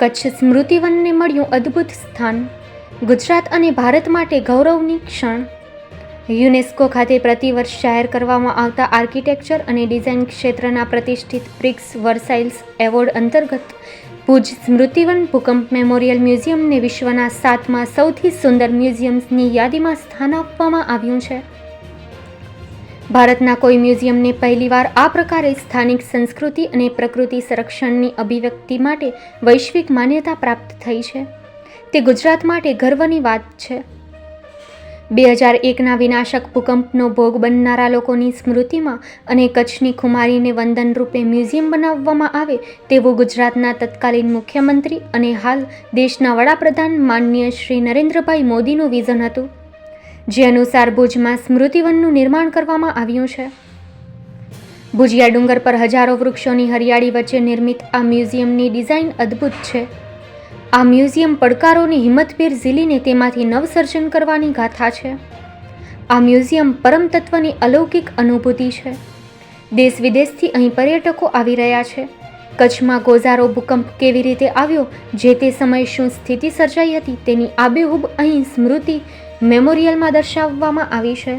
કચ્છ સ્મૃતિવનને મળ્યું અદ્ભુત સ્થાન. ગુજરાત અને ભારત માટે ગૌરવની ક્ષણ. યુનેસ્કો ખાતે પ્રતિવર્ષ જાહેર કરવામાં આવતા આર્કિટેક્ચર અને ડિઝાઇન ક્ષેત્રના પ્રતિષ્ઠિત પ્રિક્સ વર્સાઇલ્સ એવોર્ડ અંતર્ગત ભુજ સ્મૃતિવન ભૂકંપ મેમોરિયલ મ્યુઝિયમને વિશ્વના સાતમા સૌથી સુંદર મ્યુઝિયમ્સની યાદીમાં સ્થાન આપવામાં આવ્યું છે. ભારતના કોઈ મ્યુઝિયમને પહેલીવાર આ પ્રકારે સ્થાનિક સંસ્કૃતિ અને પ્રકૃતિ સંરક્ષણની અભિવ્યક્તિ માટે વૈશ્વિક માન્યતા પ્રાપ્ત થઈ છે. તે ગુજરાત માટે ગર્વની વાત છે. બે હજાર એકના વિનાશક ભૂકંપનો ભોગ બનનારા લોકોની સ્મૃતિમાં અને કચ્છની ખુમારીને વંદન રૂપે મ્યુઝિયમ બનાવવામાં આવે તેવું ગુજરાતના તત્કાલીન મુખ્યમંત્રી અને હાલ દેશના વડાપ્રધાન માનનીય શ્રી નરેન્દ્રભાઈ મોદીનું વિઝન હતું. જે અનુસાર ભુજમાં સ્મૃતિવનનું નિર્માણ કરવામાં આવ્યું છે. ભુજિયા ડુંગર પર હજારો વૃક્ષોની હરિયાળી વચ્ચે નિર્મિત આ મ્યુઝિયમની ડિઝાઇન અદ્ભુત છે. આ મ્યુઝિયમ પડકારોની હિંમતભેર ઝીલીને તેમાંથી નવસર્જન કરવાની ગાથા છે. આ મ્યુઝિયમ પરમ તત્વની અલૌકિક અનુભૂતિ છે. દેશ વિદેશથી અહીં પર્યટકો આવી રહ્યા છે. કચ્છમાં ગોઝારો ભૂકંપ કેવી રીતે આવ્યો, જે તે સમયે શું સ્થિતિ સર્જાઈ હતી તેની આબેહૂબ અહીં સ્મૃતિ મેમોરિયલમાં દર્શાવવામાં આવી છે.